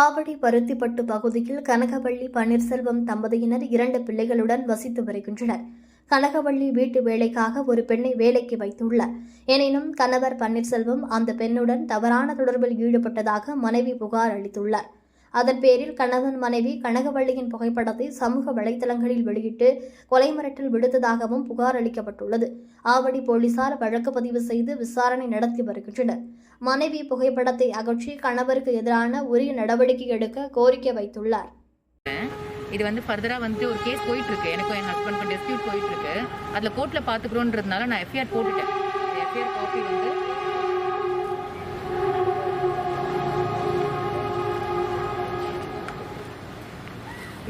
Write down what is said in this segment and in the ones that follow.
ஆவடி பருத்திப்பட்டு பகுதியில் கனகவள்ளி பன்னீர்செல்வம் தம்பதியினர் இரண்டு பிள்ளைகளுடன் வசித்து வருகின்றனர். கனகவள்ளி வீட்டு வேலைக்காக ஒரு பெண்ணை வேலைக்கு வைத்துள்ளார். எனினும் கணவர் பன்னீர்செல்வம் அந்த பெண்ணுடன் தவறான தொடர்பில் ஈடுபட்டதாக மனைவி புகார் அளித்துள்ளார். அதன் பேரில் கணவன் மனைவி கனகவள்ளியின் புகைப்படத்தை சமூக வலைதளங்களில் வெளியிட்டு கொலை மிரட்டல் விடுத்ததாகவும் புகார் அளிக்கப்பட்டுள்ளது. ஆவடி போலீசார் வழக்கு பதிவு செய்து விசாரணை நடத்தி வருகின்றனர். மனைவி புகைப்படத்தை அகற்றி கணவருக்கு எதிரான உரிய நடவடிக்கை எடுக்க கோரிக்கை வைத்துள்ளார். இது வந்து ஃபர்தராக வந்து ஒரு கேஸ் போயிட்டு இருக்கு எனக்கும் என் ஹஸ்பண்ட்க்கும் டிஸ்பியூட் போயிட்டு இருக்கு அதில் கோர்ட்டில் பார்த்துக்கிறோன்றதுனால நான் எஃப்ஐஆர் போட்டுட்டேன். எஃப்ஐஆர் காப்பி வந்து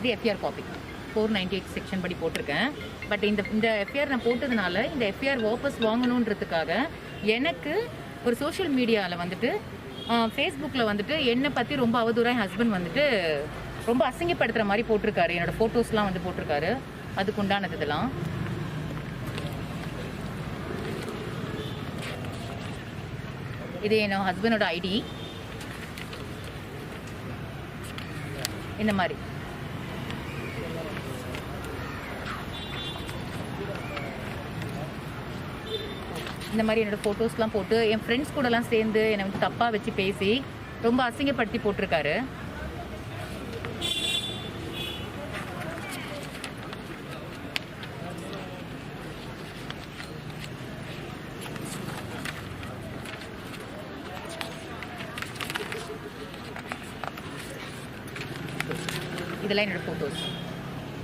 இது FIR copy four ninety eight section படி போட்டிருக்கேன். பட் இந்த இந்த எஃப்ஐஆர் நான் போட்டதுனால இந்த எஃப்ஐஆர் வாபஸ் வாங்கணுன்றதுக்காக எனக்கு ஒரு சோஷியல் மீடியாவில் வந்துட்டு ஃபேஸ்புக்கில் வந்துட்டு என்னை பற்றி ரொம்ப அவதூறாக என் ஹஸ்பண்ட் வந்துட்டு ரொம்ப அசிங்கப்படுத்துகிற மாதிரி போட்டிருக்காரு. என்னோடய ஃபோட்டோஸ்லாம் வந்து போட்டிருக்காரு. அதுக்கு உண்டானது இதெல்லாம். இது என்னோட ஹஸ்பண்டோட ஐடி இந்த மாதிரி? இந்த மாதிரி என்னோட ஃபோட்டோஸ்லாம் போட்டு என் ஃப்ரெண்ட்ஸ் கூடலாம் சேர்ந்து என்னை வந்து தப்பாக வச்சு பேசி ரொம்ப அசிங்கப்படுத்தி போட்டிருக்காரு. இதெல்லாம் என்னோட ஃபோட்டோஸ்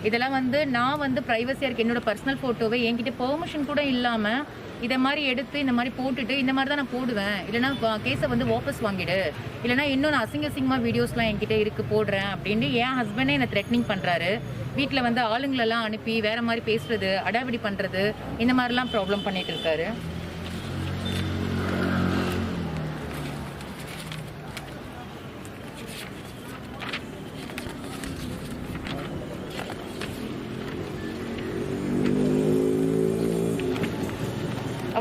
இதெல்லாம் வந்து நான் வந்து ப்ரைவசியாக இருக்கு என்னோட பர்சனல் ஃபோட்டோவை என்கிட்ட பெர்மிஷன் கூட இல்லாமல் இதை மாதிரி எடுத்து இந்த மாதிரி போட்டுட்டு இந்த மாதிரி தான் நான் போடுவேன். இல்லைனா கேஸை வந்து வாபஸ் வாங்கிடு. இல்லைனா இன்னும் நான் அசிங்க அசிங்கமாக வீடியோஸ்லாம் என்கிட்ட இருக்கு போடுறேன் அப்படின்ட்டு என் ஹஸ்பண்டே என்னை த்ரெட்னிங் பண்ணுறாரு வீட்டில் வந்து ஆளுங்களெல்லாம் அனுப்பி வேற மாதிரி பேசுறது அடாவடி பண்ணுறது இந்த மாதிரிலாம் ப்ராப்ளம் பண்ணிட்டு இருக்காரு.